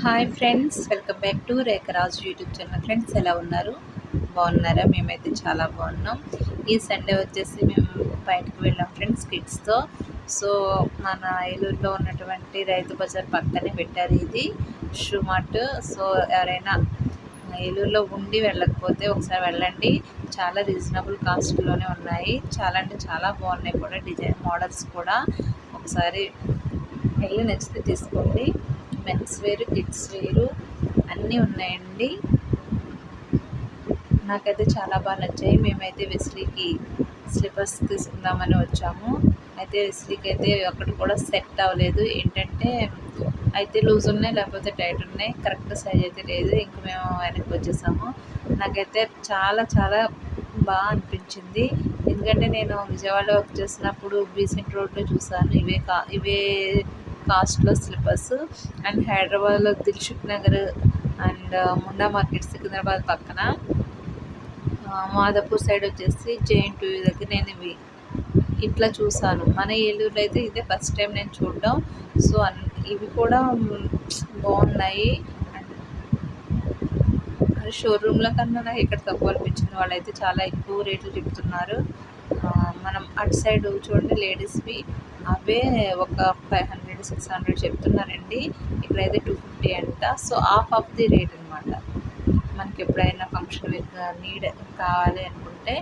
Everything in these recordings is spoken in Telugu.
Hi friends welcome back to Rekharaju YouTube channel friends ఎలా ఉన్నారు? బాగున్నారా? మేమైతే చాలా బాగున్నాం. ఈ సండే వచ్చేసి మేము బయటకు వెళ్ళాం ఫ్రెండ్స్ కిడ్స్తో సో మన ఏలూరులో ఉన్నటువంటి రైతు బజార్ పక్కనే పెట్టారు ఇది షూ మార్ట్ సో ఎవరైనా ఏలూరులో ఉండి వెళ్ళకపోతే ఒకసారి వెళ్ళండి. చాలా రీజనబుల్ కాస్ట్లోనే ఉన్నాయి. చాలా అంటే చాలా బాగున్నాయి కూడా డిజైన్ మోడల్స్ కూడా. ఒకసారి వెళ్ళి నచ్చితే తీసుకోండి. మెన్స్ వేరు కిడ్స్ వేరు అన్నీ ఉన్నాయండి. నాకైతే చాలా బాగా నచ్చాయి. మేమైతే వెస్లీకి స్లిప్పర్స్ తీసుకుందామని వచ్చాము. అయితే వెస్లీకి అయితే అక్కడ కూడా సెట్ అవ్వలేదు. ఏంటంటే అయితే లూజ్ ఉన్నాయి లేకపోతే టైట్ ఉన్నాయి. కరెక్ట్ సైజ్ అయితే లేదు. ఇంక మేము వెనక్కి వచ్చేసాము. నాకైతే చాలా చాలా బాగా అనిపించింది. ఎందుకంటే నేను విజయవాడలో వర్క్ చేసినప్పుడు బీసెంట్ రోడ్లో చూసాను ఇవే కా ఇవే కాస్ట్లో స్లిప్పర్స్ అండ్ హైదరాబాద్లో Dilsukh Nagar and uh, Monda market Secunderabad పక్కన. మాదాపూర్ సైడ్ వచ్చేసి జైన్ టూ దగ్గర నేను ఇవి ఇట్లా చూసాను మన ఏలూరులో అయితే ఇదే ఫస్ట్ టైం నేను చూడడం. సో ఇవి కూడా బాగున్నాయి. అది కన్నా నాకు ఇక్కడ తక్కువ అనిపించింది. వాళ్ళైతే చాలా ఎక్కువ రేట్లు చెప్తున్నారు. మనం అటు సైడ్ చూడండి లేడీస్వి అవే ఒక ఫైవ్ హండ్రెడ్ సిక్స్ హండ్రెడ్ చెప్తున్నారండి. ఇక్కడైతే టూ ఫిఫ్టీ అంట. So half of the rate అనమాట మనకి ఎప్పుడైనా ఫంక్షన్ నీడ్ కావాలి అనుకుంటే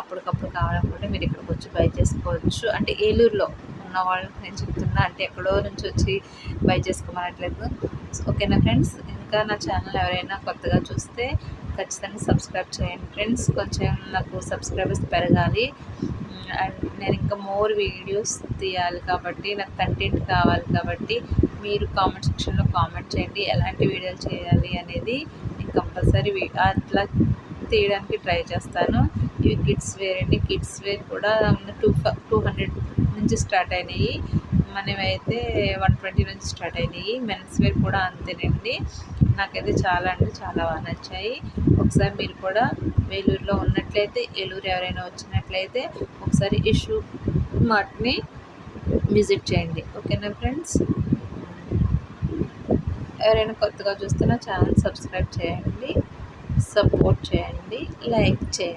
అప్పటికప్పుడు కావాలనుకుంటే మీరు ఇక్కడికి వచ్చి బై చేసుకోవచ్చు. అంటే ఏలూరులో ఉన్న వాళ్ళకి నేను చెప్తున్నా అంటే ఎక్కడో నుంచి వచ్చి బై చేసుకోమనట్లేదు. ఓకేనా ఫ్రెండ్స్? ఇంకా నా ఛానల్ ఎవరైనా కొత్తగా చూస్తే ఖచ్చితంగా సబ్స్క్రైబ్ చేయండి. ఫ్రెండ్స్ కొంచెం నాకు సబ్స్క్రైబర్స్ పెరగాలి. నేను ఇంకా మోర్ వీడియోస్ తీయాలి కాబట్టి నాకు కంటెంట్ కావాలి కాబట్టి మీరు కామెంట్ సెక్షన్లో కామెంట్ చేయండి. ఎలాంటి వీడియోలు చేయాలి అనేది నేను కంపల్సరీ అట్లా తీయడానికి ట్రై చేస్తాను. ఇవి కిడ్స్ వేర్ అండి. కిడ్స్ వేర్ కూడా టూ టూ హండ్రెడ్ నుంచి స్టార్ట్ అయినాయి. మనమైతే వన్ ట్వంటీ నుంచి స్టార్ట్ అయినాయి. మెన్స్ వేర్ కూడా అంతేనండి. నాకైతే చాలా అంటే చాలా బాగా నచ్చాయి. ఒకసారి మీరు కూడా వేలూరులో ఉన్నట్లయితే ఏలూరు ఎవరైనా వచ్చినట్లయితే ఒకసారి ఇష్యూ మార్ట్ని విజిట్ చేయండి. ఓకేనా ఫ్రెండ్స్? ఎవరైనా కొత్తగా చూస్తే ఛానల్ సబ్స్క్రైబ్ చేయండి సపోర్ట్ చేయండి లైక్ చేయండి.